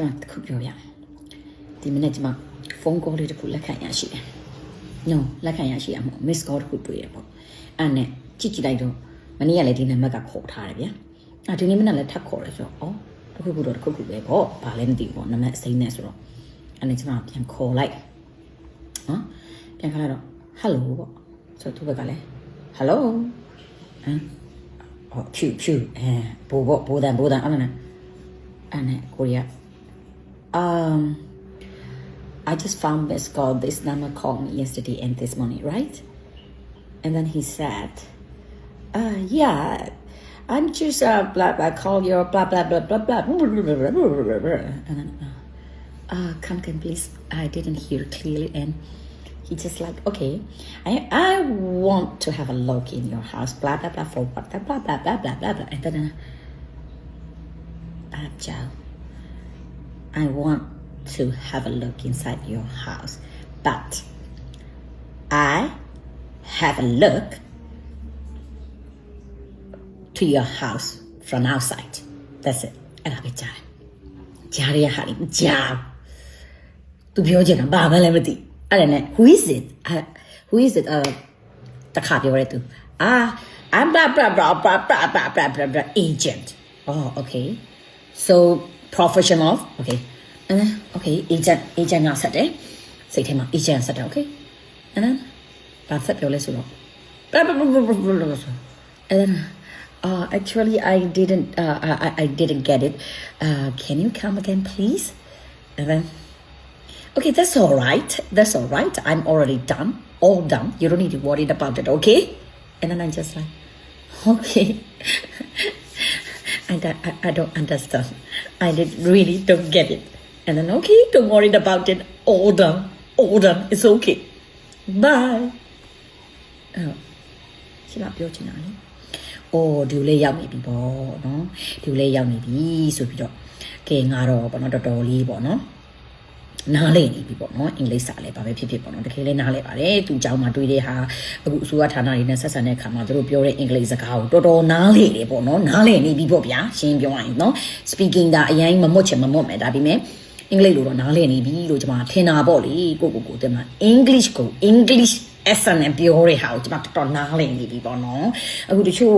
ကျွန်တော်တစ်ခုပြောပြမယ်ဒီမနေ့ကျွန်မဖုန်းကောလေးတစ်ခုလက်ခံရရှိတယ် no လက်ခံရရှိရမဟုတ် miss call တစ်ခုတွေ့ရပေါ့အဲ့နဲ့ကြည့်ကြည့်လိုက်တော့မနေ့ကလည်းဒီနံပါတ်ကခေါ်ထားတယ်ဗျာအဲ့ဒီနေ့မနေ့လည်းထပ်ခေါ်တယ်ဆိုတော့ဩတစ်ခုခုတော့တစ်ခုခုပဲပေါ့ဘာလဲမသိဘူးပေါ့နံပါတ်အစိမ့်နဲ့ဆိုတော့အဲ့နဲ့ကျွန်မပြန်ခေါ်လိုက်နော်ပြန်ခါလိုက်တော့ hello ပေါ့ဆိုတော့သူဘက်ကလည်း hello ဟမ်ဟောဖြူဖြူအဲဘိုးပေါ့ဘိုးတန်ဘိုးတန်အဲ့နဲ့အဲ့နဲ့ကိုရီးယား um I just found this call. This number called me yesterday and this morning, right? And then he said, uh, yeah, I'm just uh, blah blah call your blah blah blah blah blah. And then, uh, uh, come again, please. I didn't hear clearly, and he just like, okay, I I want to have a look in your house. Blah blah blah for what? Blah blah blah blah blah blah. And then, uh, uh, Joe. I want to have a look inside your house, but I have a look to your house from outside. That's it. အဲ့ဒါပဲကြားတယ်။ကြားရတဲ့ဟာလေးမကြားဘူး။ तू ပြောချင်တာဘာမှလည်းမသိ။အဲ့ဒါနဲ့ who is it? Uh, who is it? 呃တခါပြောရဲ तू. Ah, I'm blah blah blah blah blah blah blah blah blah agent. Oh, okay. So professional. Okay. အဲ okay agent agent ကဆက်တယ်စိတ်ထဲမှာ agent ဆက်တယ် okay အဲနော်ဘာဆက်ပြောလဲဆိုတော့ blah blah blah blah blah blah blah ဆိုအဲ uh actually I didn't uh I I- I didn't get it uh can you come again please and then okay that's all right that's all right I'm already done all done you don't need to worry about it okay and then I'm just like okay I, don't- I, I don't understand. I did, really don't get it. And then, okay, don't worry about it. All done. All done. It's okay. Bye. အဲ့ရှင်းလာပြောချင်တာလေ။အော်ဒီလိုလေးရောက်နေပြီပေါ့နော်။ဒီလိုလေးရောက်နေပြီဆိုပြီးတော့ကဲငါတော့ပေါ့နော်တော်တော်လေးပေါ့နော်။ နားလည်နေပြီပေါ့နော်အင်္ဂလိပ်စာလည်းဘာပဲဖြစ်ဖြစ်ပေါ့နော်တကယ်လည်းနားလည်ပါတယ်သူအကြောင်းမှတွေးတဲ့ဟာအခုအစိုးရဌာနတွေနဲ့ဆက်ဆံတဲ့အခါမှာသူတို့ပြောတဲ့အင်္ဂလိပ်စကားကိုတော်တော်နားလည်တယ်ပေါ့နော်နားလည်နေပြီပေါ့ဗျာရှင်းပြောရရင်နော် speaking ဒါအရင်မမွတ်ချင်မမွတ်မယ်ဒါပေမဲ့အင်္ဂလိပ်လိုတော့နားလည်နေပြီလို့ကျွန်မထင်တာပေါ့လေကိုကိုကိုတင်မှာ English ကို English essence နဲ့ပြောတဲ့ဟာကိုကျွန်မတော်တော်နားလည်နေပြီပေါ့နော်အခုတချို့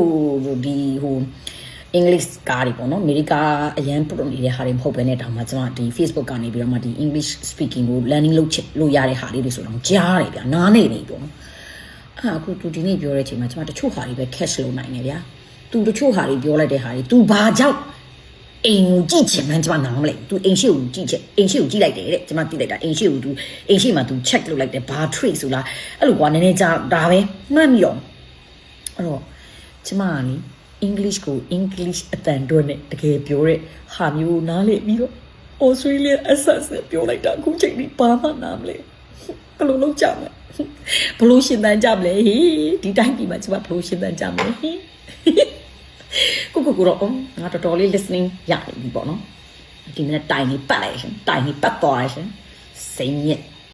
ဒီဟို English ကားတွေပေါ့နော်အမေရိကအရန်ပုတ်နေတဲ့ဟာတွေမဟုတ်ဘဲနဲ့တောင်မှကျွန်မဒီ Facebook ကနေပြီးတော့မှဒီ English speaking ကို learning လုပ်ချင်လို့ရတဲ့ဟာလေးတွေဆိုတော့ကြားတယ်ဗျာနားနေနေပေါ့နော်အဲ့အခုသူဒီနေ့ပြောတဲ့အချိန်မှာကျွန်မတချို့ဟာတွေပဲ catch လုပ်နိုင်တယ်ဗျာသူတချို့ဟာတွေပြောလိုက်တဲ့ဟာတွေ तू ဘာကြောင့်အိမ်ကိုကြည့်ချင်မှန်းကျွန်မနားမလဲ तू အိမ်ရှိကိုကြည့်ချင်အိမ်ရှိကိုကြည့်လိုက်တယ်တဲ့ကျွန်မသိလိုက်တာအိမ်ရှိကို तू အိမ်ရှိမှာ तू check လုပ်လိုက်တယ်ဘာ trick ဆိုလားအဲ့လိုကွာနည်းနည်းကြားဒါပဲမှတ်မိတော့အဲ့တော့ကျွန်မကလေ English ကို English အတန်တွန်းနဲ့တကယ်ပြောတဲ့ဟာမျိုးနားလေပြီးတော့ Australia accent နဲ့ပြောလိုက်တာအခုချိန်ဒီဘာမှနားမလဲဘယ်လိုလုပ်ကြမလဲဘယ်လိုရှင်းတန်းကြမလဲဟေးဒီတိုင်းဒီမှာကျွန်မဘယ်လိုရှင်းတန်းကြမလဲဟေးကိုကိုကိုတော့အော်ငါတော်တော်လေး listening ရနေပြီပေါ့နော်ဒီနေ့တိုင်နေပတ်လိုက်ရှင်တိုင်နေပတ်သွားရှင်စိတ်ညစ်